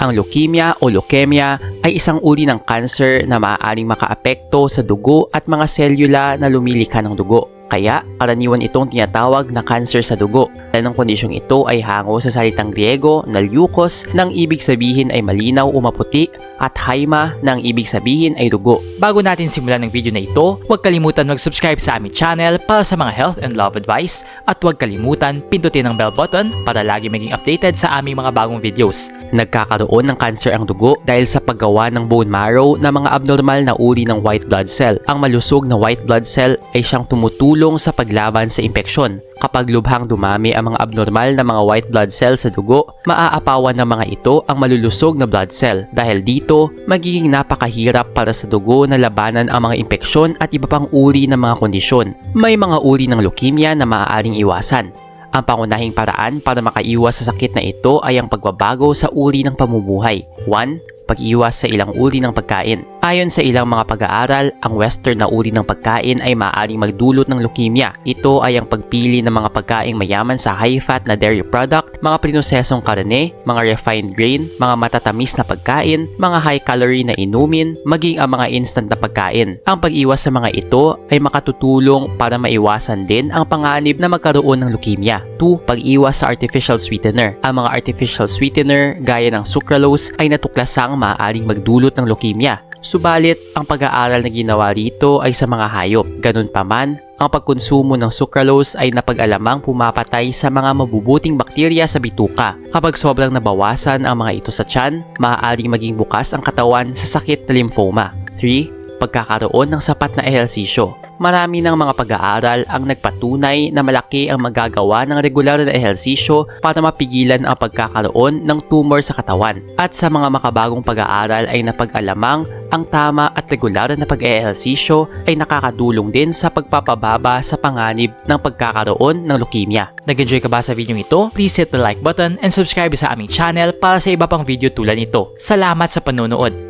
Ang leukemia o leukemia ay isang uri ng cancer na maaaring makaapekto sa dugo at mga selula na lumilikha ng dugo. Kaya, karaniwan itong tinatawag na cancer sa dugo. Dahil ang kondisyong ito ay hango sa salitang Griego na leukos nang ibig sabihin ay malinaw o maputi at haima nang ibig sabihin ay dugo. Bago natin simulan ng video na ito, huwag kalimutan mag-subscribe sa aming channel para sa mga health and love advice at huwag kalimutan pindutin ang bell button para lagi maging updated sa aming mga bagong videos. Nagkakaroon ng cancer ang dugo dahil sa paggawa ng bone marrow na mga abnormal na uri ng white blood cell. Ang malusog na white blood cell ay siyang tumutulong sa paglaban sa impeksyon. Kapag lubhang dumami ang mga abnormal na mga white blood cell sa dugo, maaapawan ng mga ito ang malulusog na blood cell. Dahil dito, magiging napakahirap para sa dugo na labanan ang mga impeksyon at iba pang uri ng mga kondisyon. May mga uri ng leukemia na maaaring iwasan. Ang pangunahing paraan para makaiwas sa sakit na ito ay ang pagbabago sa uri ng pamumuhay. 1. Pag-iwas sa ilang uri ng pagkain. Ayon sa ilang mga pag-aaral, ang western na uri ng pagkain ay maaaring magdulot ng leukemia. Ito ay ang pagpili ng mga pagkaing mayaman sa high-fat na dairy product, mga prinosesong karne, mga refined grain, mga matatamis na pagkain, mga high-calorie na inumin, maging ang mga instant na pagkain. Ang pag-iwas sa mga ito ay makatutulong para maiwasan din ang panganib na magkaroon ng leukemia. 2. Pag-iwas sa artificial sweetener. Ang mga artificial sweetener gaya ng sucralose ay natuklasang maaaring magdulot ng leukemia. Subalit, ang pag-aaral na ginawa rito ay sa mga hayop. Ganun pa man, ang pagkonsumo ng sucralose ay napag-alamang pumapatay sa mga mabubuting bakterya sa bituka. Kapag sobrang nabawasan ang mga ito sa tiyan, maaaring maging bukas ang katawan sa sakit na lymphoma. 3. Pagkakaroon ng sapat na ehersisyo. Marami ng mga pag-aaral ang nagpatunay na malaki ang magagawa ng regular na ehersisyo para mapigilan ang pagkakaroon ng tumor sa katawan. At sa mga makabagong pag-aaral ay napag-alamang ang tama at regular na pag-ehersisyo ay nakakatulong din sa pagpapababa sa panganib ng pagkakaroon ng leukemia. Nag-enjoy ka ba sa video ito? Please hit the like button and subscribe sa aming channel para sa iba pang video tulad nito. Salamat sa panonood!